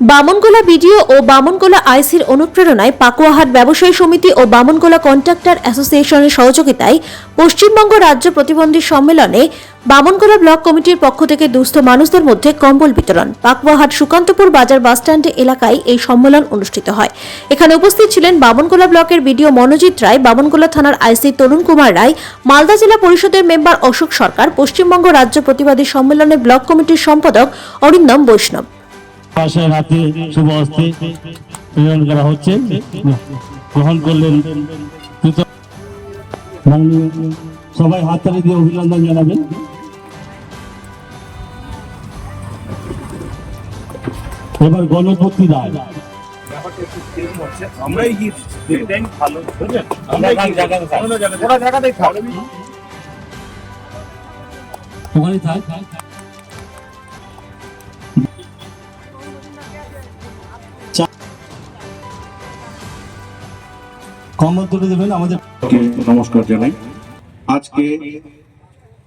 Bamangola BDO ও বামনগোলা আইসির অনুপ্রেরণায় পাকুয়াহাট ব্যবসায়ী সমিতি ও বামনগোলা কন্ট্রাক্টর অ্যাসোসিয়েশনের সহযোগিতায় পশ্চিমবঙ্গ রাজ্য প্রতিবন্ধী সম্মেলনে বামনগোলা ব্লক কমিটির পক্ষ থেকে দুস্থ মানুষদের মধ্যে কম্বল বিতরণ। পাকুয়াহাট সুকান্তপুর বাজার বাসস্ট্যান্ড এলাকায় এই সম্মেলন অনুষ্ঠিত হয়। এখানে উপস্থিত ছিলেন বামনগোলা ব্লকের বিডিও মনোজিৎ রায়, বামনগোলা থানার আইসি তরুণ কুমার রায়, মালদা জেলা পরিষদের মেম্বার অশোক সরকার, পশ্চিমবঙ্গ রাজ্য প্রতিবাদী সম্মেলনে ব্লক কমিটির সম্পাদক অরিন্দম বৈষ্ণব। পাশে হাতে শুভ হস্তে প্রেরণ করা হচ্ছে। গ্রহণ করলেন সবাই হাততালি দিয়ে অভিনন্দন জানাবেন। এবার গণপতি রায়। আমরাই ভালো ওখানে থাক। দেবেন আমাদের নমস্কার জানাই। আজকে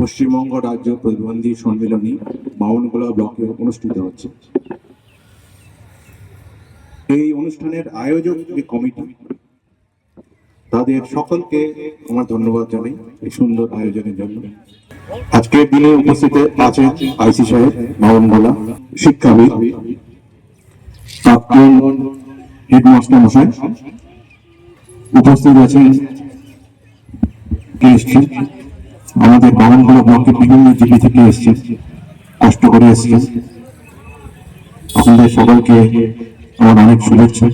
পশ্চিমবঙ্গ রাজ্য প্রতিবন্ধী সম্মেলনী বাউনগোলা ব্লকে অনুষ্ঠিত হচ্ছে। এই অনুষ্ঠানের আয়োজক যে কমিটি, তাদের সকলকে আমার ধন্যবাদ জানাই এই সুন্দর আয়োজনের জন্য। আজকের দিনে উপস্থিত আছেন আইসি সাহেব, বাউনগোলা শিক্ষাবিদ হেডমাস্টার মশাই। উপস্থিত আছেন এসছেন? আমাদের বামনগোলা ব্লকের বিভিন্ন জিপি থেকে এসছেন কষ্ট করে এসছেন আপনাদের সকলকে আমার অনেক শুভেচ্ছা।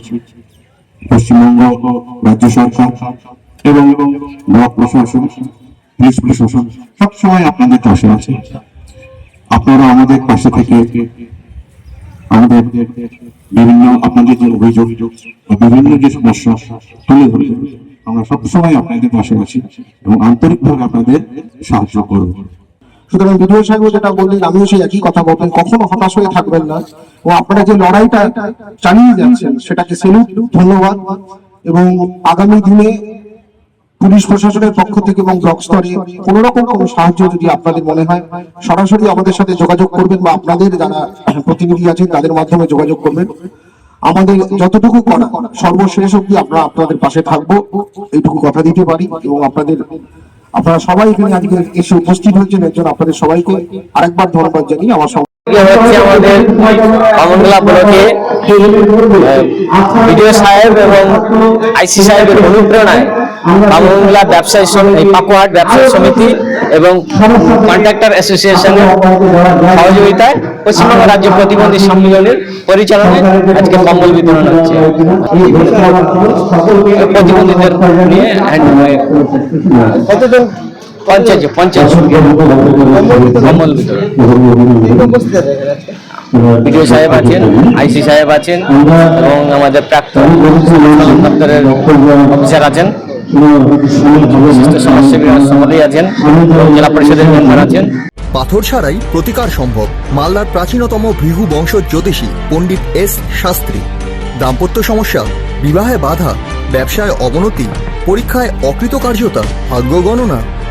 পশ্চিমবঙ্গ রাজ্য সরকার এবং ব্লক প্রশাসন, পুলিশ প্রশাসন সবসময় আপনাদের পাশে আছে। আপনারা আমাদের পাশে থেকে আমাদের বিভিন্ন আপনাদের যে অভিযোগ বিভিন্ন যে সমস্যা, তুলে ধরবেন আমরা সবসময় আপনাদের পাশে আছি এবং আন্তরিকভাবে আপনাদের সাহায্য করব। সুতরাং বিডিও সাহেব যেটা বললেন, আমিও সেই একই কথা বলবেন কখনো হতাশ হয়ে থাকবেন না। ও আপনারা যে লড়াইটা চালিয়ে যাচ্ছেন, সেটাকে সেলুট ধন্যবাদ। এবং আগামী দিনে পুলিশ প্রশাসনের পক্ষ থেকে এবং ব্লক স্তরে কোন রকম কোনো সাহায্য যদি আপনাদের মনে হয়, সরাসরি আমাদের সাথে যোগাযোগ করবেন বা আপনাদের যারা প্রতিনিধি আছেন তাদের মাধ্যমে যোগাযোগ করবেন। আমাদের যতটুকু করা, সর্বশেষ অব্দি আমরা আপনাদের পাশে থাকব। এইটুকু কথা দিতে পারি এবং আপনাদের, আপনারা সবাই এখানে আজকে এসে উপস্থিত হয়েছেন, এর জন্য আপনাদের সবাইকে আরেকবার ধন্যবাদ জানিয়ে আমার হচ্ছে আমাদের বামনগোলা ব্লকে বিডিও সাহেব এবং আইসি সাহেবের অনুপ্রেরণায় ব্যবসায়ী সমিতি ব্যবসায়ী সমিতি এবং কন্ট্রাক্টর অ্যাসোসিয়েশনের সহযোগিতায় পশ্চিমবঙ্গ রাজ্য প্রতিবন্ধী সম্মেলনের পরিচালনায় আজকে কম্বল বিতরণ হচ্ছে। প্রতিবন্ধীদের নিয়ে কতজন পঞ্চাশ পঞ্চাশ কম্বল বিতরণ বিডিও সাহেব আছেন আইসি সাহেব আছেন এবং আমাদের প্রাক্তন দপ্তরের অফিসার আছেন বিশিষ্ট সমাজসেবী সকলেই আছেন জেলা পরিষদের মেম্বার আছেন পাথর ছাড়াই প্রতিকার সম্ভব মালদার প্রাচীনতম ভৃহু বংশ জ্যোতিষী পণ্ডিত এস শাস্ত্রী দাম্পত্য সমস্যা বিবাহে বাধা ব্যবসায় অবনতি পরীক্ষায় অকৃতকার্যতা ভাগ্য গণনা